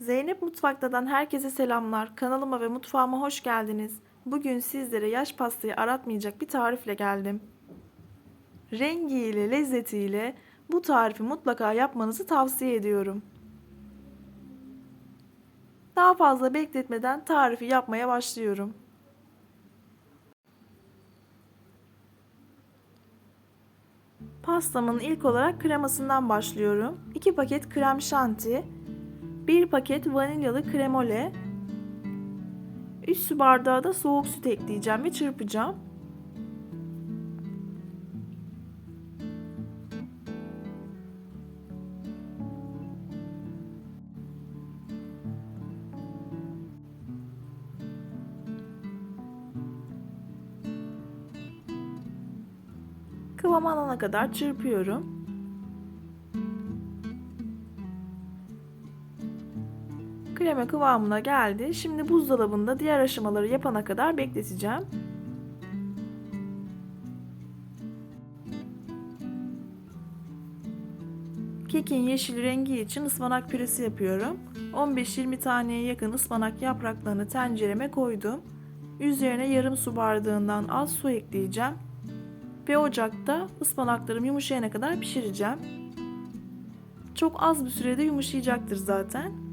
Zeynep Mutfakta'dan herkese selamlar. Kanalıma ve mutfağıma hoş geldiniz. Bugün sizlere yaş pastayı aratmayacak bir tarifle geldim. Rengiyle, lezzetiyle bu tarifi mutlaka yapmanızı tavsiye ediyorum. Daha fazla bekletmeden tarifi yapmaya başlıyorum. Pastamın ilk olarak kremasından başlıyorum. 2 paket krem şanti, 1 paket vanilyalı kremole, 3 su bardağı da soğuk süt ekleyeceğim ve çırpacağım. Kıvam alana kadar çırpıyorum. Krema kıvamına geldi. Şimdi buzdolabında diğer aşamaları yapana kadar bekleteceğim. Kekin yeşil rengi için ıspanak püresi yapıyorum. 15-20 taneye yakın ıspanak yapraklarını tencereme koydum. Üzerine yarım su bardağından az su ekleyeceğim. Ve ocakta ıspanaklarım yumuşayana kadar pişireceğim. Çok az bir sürede yumuşayacaktır zaten.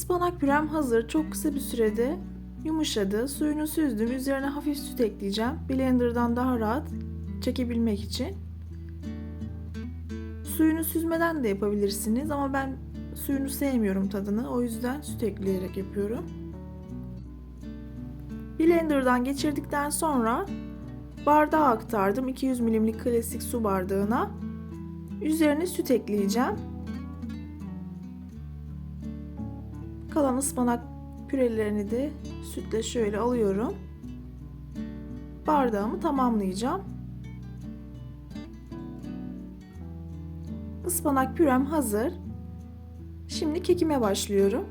Ispanak pürem hazır. Çok kısa bir sürede yumuşadı. Suyunu süzdüm. Üzerine hafif süt ekleyeceğim. Blender'dan daha rahat çekebilmek için. Suyunu süzmeden de yapabilirsiniz ama ben suyunu sevmiyorum tadını. O yüzden süt ekleyerek yapıyorum. Blender'dan geçirdikten sonra bardağa aktardım. 200 milimlik klasik su bardağına. Üzerine süt ekleyeceğim. Kalan ıspanak pürelerini de sütle şöyle alıyorum. Bardağımı tamamlayacağım. Ispanak pürem hazır. Şimdi kekime başlıyorum.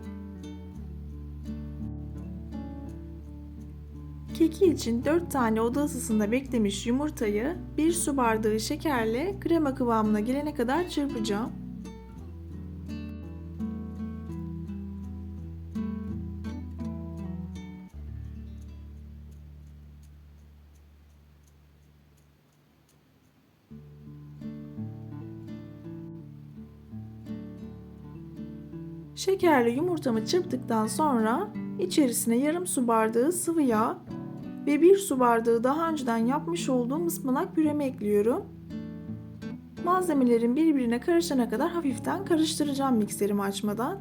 Keki için 4 tane oda ısısında beklemiş yumurtayı 1 su bardağı şekerle krema kıvamına gelene kadar çırpacağım. Şekerli yumurtamı çırptıktan sonra içerisine yarım su bardağı sıvı yağ ve bir su bardağı daha önceden yapmış olduğum ıspanak püremi ekliyorum. Malzemelerin birbirine karışana kadar hafiften karıştıracağım mikserimi açmadan.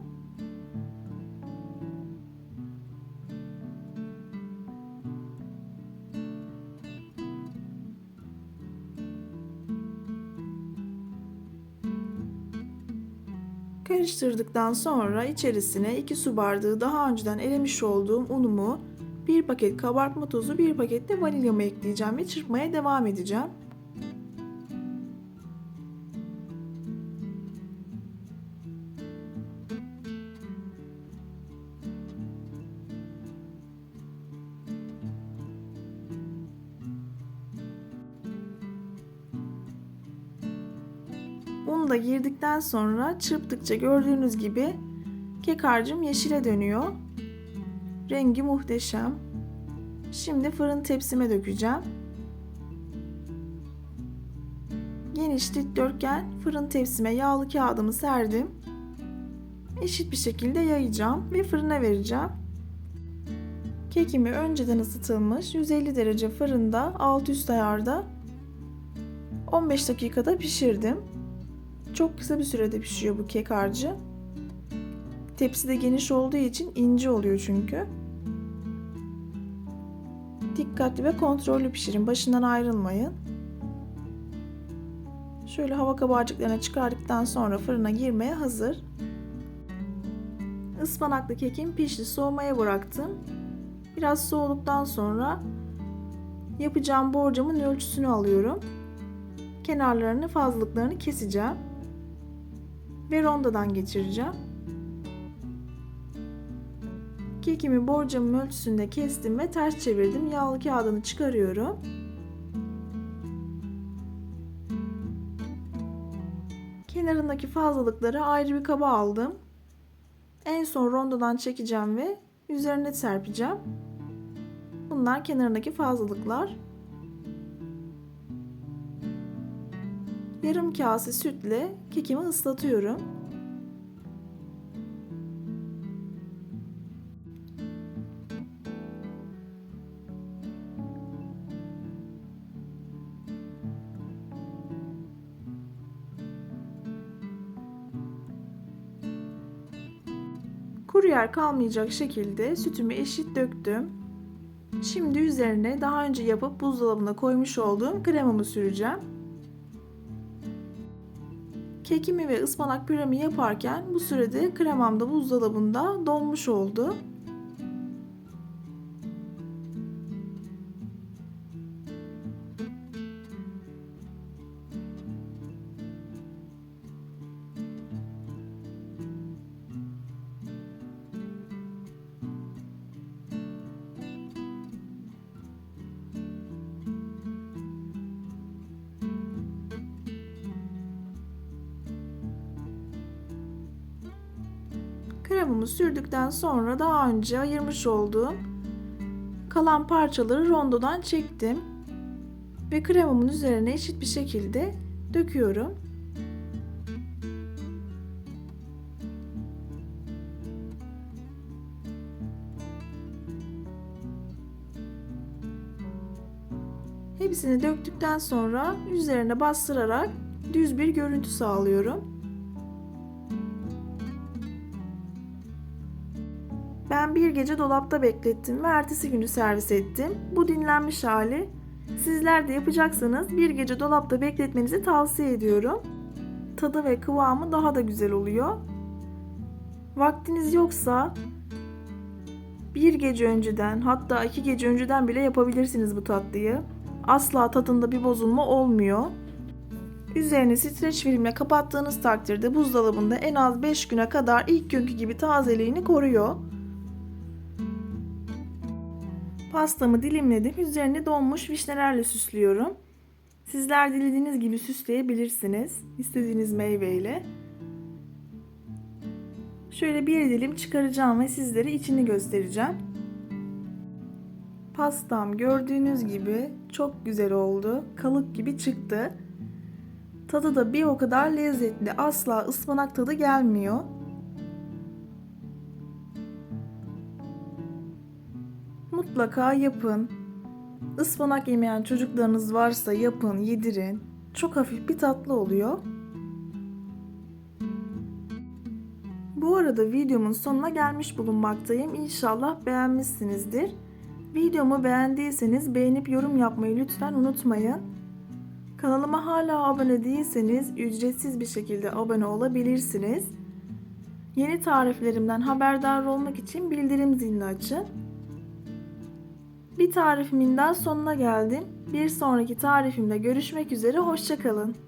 Karıştırdıktan sonra içerisine 2 su bardağı daha önceden elemiş olduğum unumu, 1 paket kabartma tozu, 1 paket de vanilyamı ekleyeceğim ve çırpmaya devam edeceğim. Unu da girdikten sonra çırptıkça gördüğünüz gibi kek harcım yeşile dönüyor. Rengi muhteşem. Şimdi fırın tepsime dökeceğim. Geniş dikdörtgen fırın tepsime yağlı kağıdımı serdim. Eşit bir şekilde yayacağım ve fırına vereceğim. Kekimi önceden ısıtılmış 150 derece fırında alt üst ayarda 15 dakikada pişirdim. Çok kısa bir sürede pişiyor bu kek harcı. Tepsi de geniş olduğu için ince oluyor çünkü. Dikkatli ve kontrollü pişirin. Başından ayrılmayın. Şöyle hava kabarcıklarını çıkardıktan sonra fırına girmeye hazır. Ispanaklı kekim pişti. Soğumaya bıraktım. Biraz soğuduktan sonra yapacağım borcamın ölçüsünü alıyorum. Kenarlarını fazlalıklarını keseceğim ve rondadan geçireceğim. Kekimi borcamın ölçüsünde kestim ve ters çevirdim. Yağlı kağıdını çıkarıyorum. Kenarındaki fazlalıkları ayrı bir kaba aldım. En son rondodan çekeceğim ve üzerine serpeceğim. Bunlar kenarındaki fazlalıklar. Yarım kase sütle kekimi ıslatıyorum. Kuru yer kalmayacak şekilde sütümü eşit döktüm. Şimdi üzerine daha önce yapıp buzdolabına koymuş olduğum kremamı süreceğim. Kekimi ve ıspanak püremi yaparken bu sürede kremam da buzdolabında donmuş oldu. Kremamı sürdükten sonra daha önce ayırmış olduğum kalan parçaları rondodan çektim ve kremamın üzerine eşit bir şekilde döküyorum. Hepsini döktükten sonra üzerine bastırarak düz bir görüntü sağlıyorum. Ben bir gece dolapta beklettim ve ertesi günü servis ettim. Bu dinlenmiş hali. Sizler de yapacaksanız bir gece dolapta bekletmenizi tavsiye ediyorum. Tadı ve kıvamı daha da güzel oluyor. Vaktiniz yoksa bir gece önceden hatta iki gece önceden bile yapabilirsiniz bu tatlıyı. Asla tadında bir bozulma olmuyor. Üzerini streç filmle kapattığınız takdirde buzdolabında en az 5 güne kadar ilk günkü gibi tazeliğini koruyor. Pastamı dilimledim. Üzerine donmuş vişnelerle süslüyorum. Sizler dilediğiniz gibi süsleyebilirsiniz. istediğiniz meyveyle. Şöyle bir dilim çıkaracağım ve sizlere içini göstereceğim. Pastam gördüğünüz gibi çok güzel oldu. Kalıp gibi çıktı. Tadı da bir o kadar lezzetli. Asla ıspanak tadı gelmiyor. Mutlaka yapın. Ispanak yemeyen çocuklarınız varsa yapın, yedirin. Çok hafif bir tatlı oluyor. Bu arada videomun sonuna gelmiş bulunmaktayım. İnşallah beğenmişsinizdir. Videomu beğendiyseniz beğenip yorum yapmayı lütfen unutmayın. Kanalıma hala abone değilseniz ücretsiz bir şekilde abone olabilirsiniz. Yeni tariflerimden haberdar olmak için bildirim zilini açın. Bir tarifimin daha sonuna geldim. Bir sonraki tarifimde görüşmek üzere, hoşçakalın.